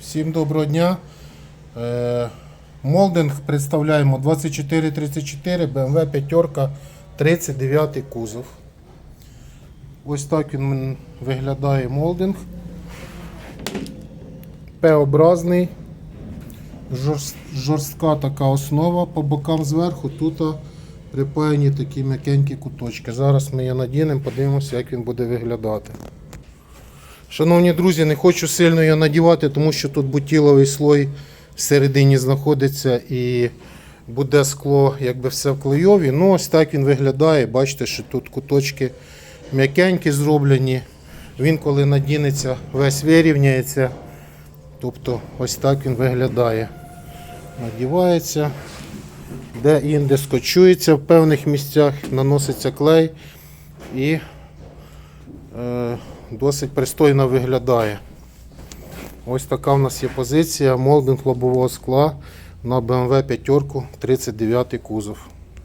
Всім доброго дня. Е, Молдинг представляємо 2434 BMW 5 39 кузов. Ось так він виглядає молдинг. П-образний. Жорстка така основа по бокам зверху. Тут припаяні такі м'якенькі куточки. Зараз ми її надінемо, подивимося, як він буде виглядати. Шановні друзі, не хочу сильно його надівати, тому що тут бутіловий слой всередині знаходиться і буде скло якби все в клейові. Ну ось так він виглядає. Бачите, що тут куточки м'якенькі зроблені. Він коли надінеться, весь вирівняється. Тобто ось так він виглядає. Надівається. Де інде скочується в певних місцях, наноситься клей і е, досить пристойно виглядає. Ось така в нас є позиція молдинг лобового скла на BMW 5 39 кузов.